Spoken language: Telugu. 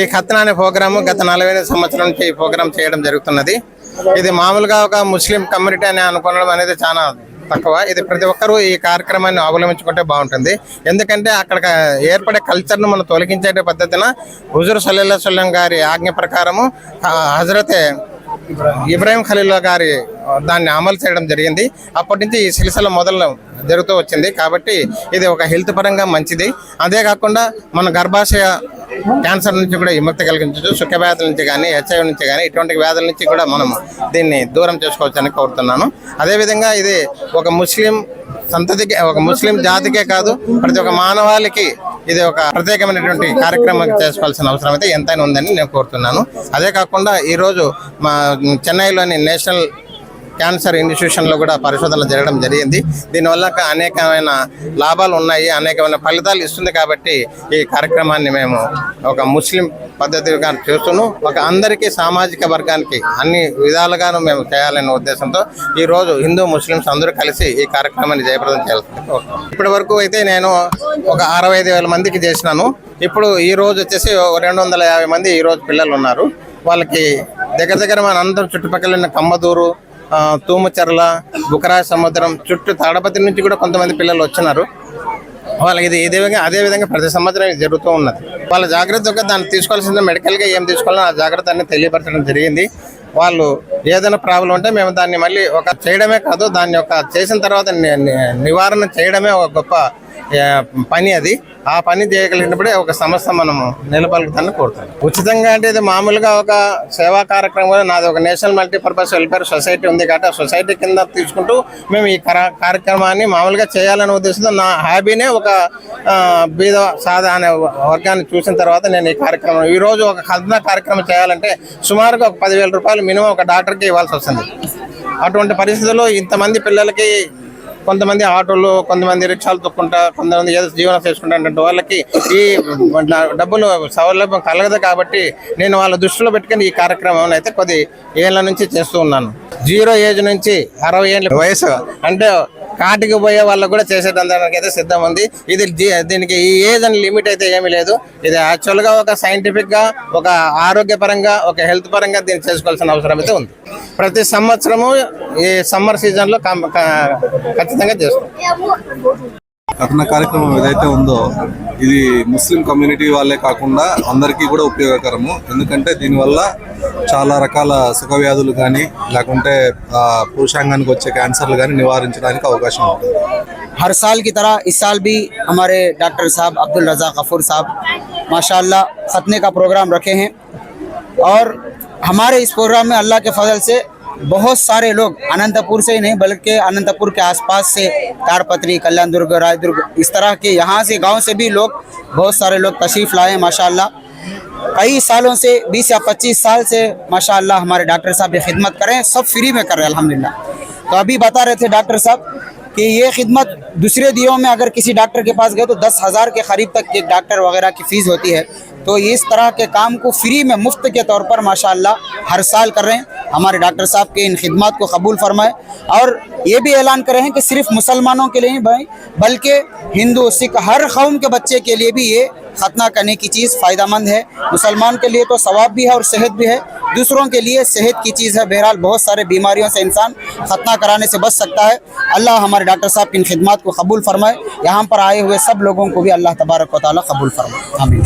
ఈ ఖత్నా అనే ప్రోగ్రాము గత నలభై ఐదు సంవత్సరం నుంచి ఈ ప్రోగ్రామ్ చేయడం జరుగుతున్నది. ఇది మామూలుగా ఒక ముస్లిం కమ్యూనిటీ అని అనుకోవడం అనేది చాలా తక్కువ. ఇది ప్రతి ఒక్కరూ ఈ కార్యక్రమాన్ని అవలంబించుకుంటే బాగుంటుంది. ఎందుకంటే అక్కడ ఏర్పడే కల్చర్ను మనం తొలగించే పద్ధతిన హుజూర్ సల్లల్లా సల్లం గారి ఆజ్ఞ ప్రకారము హజరతే ఇబ్రాహీం ఖలీల్లా గారి దాన్ని అమలు చేయడం జరిగింది. అప్పటి నుంచి ఈ సిలసిల మొదలు జరుగుతూ వచ్చింది. కాబట్టి ఇది ఒక హెల్త్ పరంగా మంచిది. అదే కాకుండా మన గర్భాశయ క్యాన్సర్ నుంచి కూడా విముక్తి కలిగించవచ్చు. సుఖ వ్యాధుల నుంచి కానీ హెచ్ఐవి నుంచి కానీ ఇటువంటి వ్యాధుల నుంచి కూడా మనం దీన్ని దూరం చేసుకోవచ్చని కోరుతున్నాను. అదేవిధంగా ఇది ఒక ముస్లిం సంతతికి ఒక ముస్లిం జాతికే కాదు ప్రతి ఒక్క మానవాళికి ఇది ఒక ప్రత్యేకమైనటువంటి కార్యక్రమం చేసుకోవాల్సిన అవసరం అయితే ఎంతైనా ఉందని నేను కోరుతున్నాను. అదే కాకుండా ఈరోజు మా చెన్నైలోని నేషనల్ క్యాన్సర్ ఇన్స్టిట్యూషన్లో కూడా పరిశోధనలు జరగడం జరిగింది. దీనివల్ల అనేకమైన లాభాలు ఉన్నాయి అనేకమైన ఫలితాలు ఇస్తుంది కాబట్టి ఈ కార్యక్రమాన్ని మేము ఒక ముస్లిం పద్ధతిగా చేస్తున్నాం. ఒక అందరికీ సామాజిక వర్గానికి అన్ని విధాలుగాను మేము చేయాలనే ఉద్దేశంతో ఈరోజు హిందూ ముస్లిమ్స్ అందరూ కలిసి ఈ కార్యక్రమాన్ని జయప్రదం చేయాలి ఇప్పటి వరకు అయితే నేను ఒక అరవై ఐదు వేల మందికి చేసినాను. ఇప్పుడు ఈ రోజు వచ్చేసి రెండు వందల యాభై మంది ఈ రోజు పిల్లలు ఉన్నారు వాళ్ళకి దగ్గర దగ్గర మన అందరం చుట్టుపక్కల ఉన్న కమ్మదూరు తూముచర్ల బుకరా సముద్రం చుట్టూ తాడపతి నుంచి కూడా కొంతమంది పిల్లలు వచ్చినారు. వాళ్ళకి ఇది ఇదే విధంగా అదే విధంగా ప్రతి సంవత్సరం ఇది జరుగుతూ ఉన్నది. వాళ్ళ జాగ్రత్తగా దాన్ని తీసుకోవాల్సింది మెడికల్గా ఏం తీసుకోవాలో ఆ జాగ్రత్త అన్ని తెలియపరచడం జరిగింది. వాళ్ళు ఏదైనా ప్రాబ్లం ఉంటే మేము దాన్ని మళ్ళీ ఒక చేయడమే కాదు దాన్ని ఒక చేసిన తర్వాత నివారణ చేయడమే ఒక గొప్ప పని అది. ఆ పని చేయగలిగినప్పుడే ఒక సంస్థ మనము నిలబలుగుతాన్ని కోరుతాను ఉచితంగా అంటే ఇది మామూలుగా ఒక సేవా కార్యక్రమం నాది ఒక నేషనల్ మల్టీపర్పస్ వెల్ఫేర్ సొసైటీ ఉంది కాబట్టి ఆ సొసైటీ కింద తీసుకుంటూ మేము ఈ కార్యక్రమాన్ని మామూలుగా చేయాలనే ఉద్దేశంతో నా హాబీనే ఒక బీద సాదా అనే వర్గాన్ని చూసిన తర్వాత నేను ఈ కార్యక్రమం ఈరోజు ఒక కథన కార్యక్రమం చేయాలంటే సుమారుగా ఒక పదివేల రూపాయలు మినిమం ఒక డాక్టర్కి ఇవ్వాల్సి వస్తుంది. అటువంటి పరిస్థితుల్లో ఇంతమంది పిల్లలకి కొంతమంది ఆటోలు కొంతమంది రిక్షాలు తొక్కుంటా కొంతమంది ఏదో జీవనం చేసుకుంటారంటే వాళ్ళకి ఈ డబ్బులు సౌలభ్యం కలగదు కాబట్టి నేను వాళ్ళ దృష్టిలో పెట్టుకుని ఈ కార్యక్రమం అయితే కొద్ది ఏళ్ళ నుంచి చేస్తూ ఉన్నాను. జీరో ఏజ్ నుంచి అరవై ఏళ్ళ వయసు. అంటే కాటికి పోయే వాళ్ళకు కూడా చేసే అయితే సిద్ధం ఉంది. ఇది దీనికి ఈ ఏజ్ అని లిమిట్ అయితే ఏమీ లేదు. ఇది యాక్చువల్గా ఒక సైంటిఫిక్గా ఒక ఆరోగ్యపరంగా ఒక హెల్త్ పరంగా దీన్ని చేసుకోవాల్సిన అవసరం అయితే ఉంది. ప్రతి సంవత్సరము ఈ సమ్మర్ సీజన్లో కం- ఖచ్చితంగా చేస్తాం. కథన కార్యక్రమం ఏదైతే ఉందో ఇది ముస్లిం కమ్యూనిటీ వాళ్ళే కాకుండా అందరికీ కూడా ఉపయోగకరము ఎందుకంటే దీనివల్ల చాలా రకాల సుఖ వ్యాధులు కానీ లేకుంటే ఆ, పురుషాంగానికి వచ్చే క్యాన్సర్లు కానీ నివారించడానికి అవకాశం ఉంటుంది हर साल की तरह इस साल भी हमारे डॉक्टर साहब अब्दुल रज़ा गफूर साहब माशाल्लाह खतने का प्रोग्राम रखे हैं और हमारे इस प्रोग्राम में अल्लाह के फजल से बहुत सारे लोग अनंतपुर से ही नहीं, बल्कि अनंतपुर के आसपास से तारपत्री कल्याण दुर्ग रायदुर्ग, इस तरह के यहाँ से, गाँव से भी लोग, बहुत सारे लोग तशरीफ़ लाए, माशाल्लाह। कई सालों से 20 या 25 साल से, माशाल्लाह, हमारे डॉक्टर साहब ये खिदमत कर सब फ्री में कर रहे हैं, अल्हम्दुलिल्लाह। तो अभी बता रहे थे डॉक्टर साहब कि ये खिदमत दूसरे दिनों में अगर किसी डॉक्टर के पास गए तो दस हज़ार के करीब तक एक डॉक्टर वगैरह की फ़ीस होती है। तो इस तरह के काम को फ्री में मुफ़्त के तौर पर, माशाल्लाह, हर साल कर रहे हैं। हमारे डॉक्टर साहब के इन खिदमत को कबूल फरमाए और ये भी ऐलान कर हैं कि सिर्फ़ मुसलमानों के लिए ही भाई, बल्कि हिंदू, सिख, हर कौम के बच्चे के लिए भी ये खतना करने की चीज़ फ़ायदेमंद है। मुसलमान के लिए तो सवाब भी है और सेहत भी है। दूसरों के लिए सेहत की चीज़ है। बहरहाल बहुत सारे बीमारियों से इंसान खतना कराने से बच सकता है। अल्लाह हमारे डॉक्टर साहब की इन खिदमत को कबूल फरमाए। यहाँ पर आए हुए सब लोगों को भी अल्लाह तबारक व ताली कबूल फरमाए। आमीन।